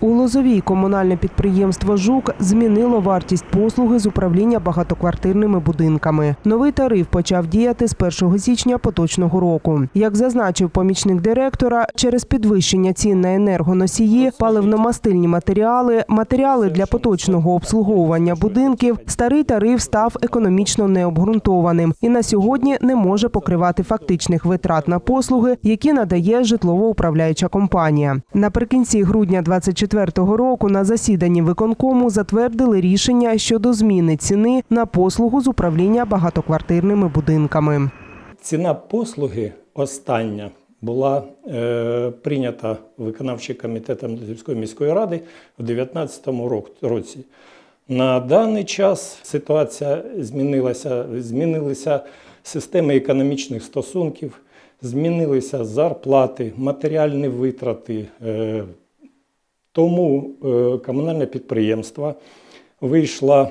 У Лозовій комунальне підприємство «Жук» змінило вартість послуги з управління багатоквартирними будинками. Новий тариф почав діяти з 1 січня поточного року. Як зазначив помічник директора, через підвищення цін на енергоносії, паливно-мастильні матеріали, матеріали для поточного обслуговування будинків, старий тариф став економічно необґрунтованим і на сьогодні не може покривати фактичних витрат на послуги, які надає житлово-управляюча компанія. Наприкінці грудня 2024 року на засіданні виконкому затвердили рішення щодо зміни ціни на послугу з управління багатоквартирними будинками. Ціна послуги остання була е, прийнята виконавчим комітетом Львівської міської ради у 2019 році. На даний час ситуація змінилася, змінилися системи економічних стосунків, змінилися зарплати, матеріальні витрати. Е, тому е, комунальне підприємство вийшло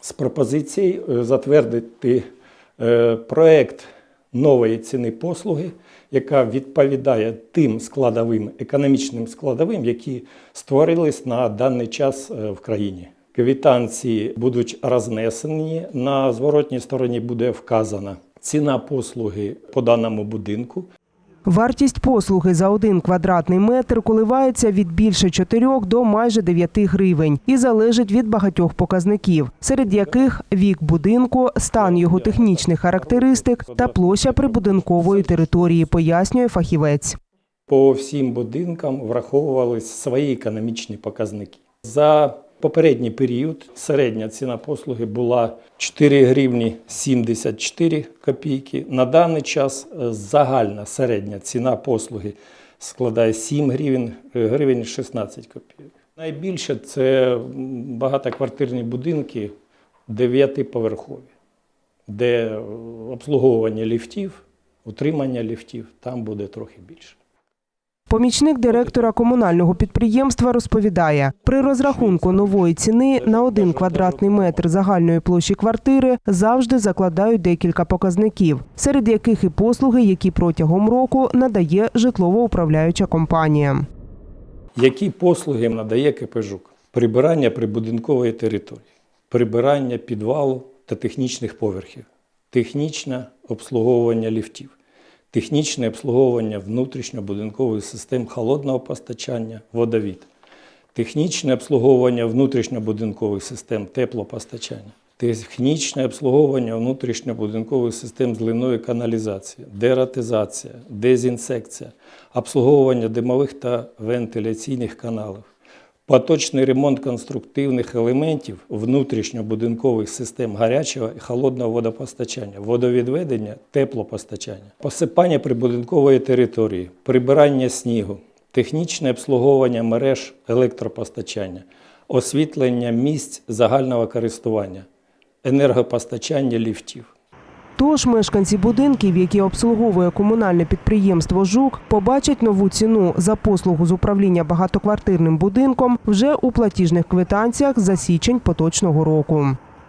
з пропозицією е, затвердити е, проект нової ціни послуги, яка відповідає тим складовим, економічним складовим, які створились на даний час в країні. Квитанції будуть рознесені. На зворотній стороні буде вказана ціна послуги по даному будинку. Вартість послуги за один квадратний метр коливається від більше 4 до майже 9 гривень і залежить від багатьох показників, серед яких вік будинку, стан його технічних характеристик та площа прибудинкової території, пояснює фахівець. По всім будинкам враховувались свої економічні показники. За попередній період середня ціна послуги була 4 гривні 74 копійки. На даний час е, загальна середня ціна послуги складає 7 гривень, е, гривень 16 копійок. Найбільше це багатоквартирні будинки 9-поверхові, де е, обслуговування ліфтів, утримання ліфтів там буде трохи більше. Помічник директора комунального підприємства розповідає, при розрахунку нової ціни на один квадратний метр загальної площі квартири завжди закладають декілька показників, серед яких і послуги, які протягом року надає житлово-управляюча компанія. Які послуги надає КП «Жук»? Прибирання прибудинкової території, прибирання підвалу та технічних поверхів, технічне обслуговування ліфтів, технічне обслуговування внутрішньобудинкових систем холодного постачання, водовід, технічне обслуговування внутрішньобудинкових систем теплопостачання, технічне обслуговування внутрішньобудинкових систем зливної каналізації, дератизація, дезінсекція, обслуговування димових та вентиляційних каналів, поточний ремонт конструктивних елементів внутрішньобудинкових систем гарячого і холодного водопостачання, водовідведення, теплопостачання, посипання прибудинкової території, прибирання снігу, технічне обслуговування мереж електропостачання, освітлення місць загального користування, енергопостачання ліфтів. Тож мешканці будинків, які обслуговує комунальне підприємство «Жук», побачать нову ціну за послугу з управління багатоквартирним будинком вже у платіжних квитанціях за січень поточного року.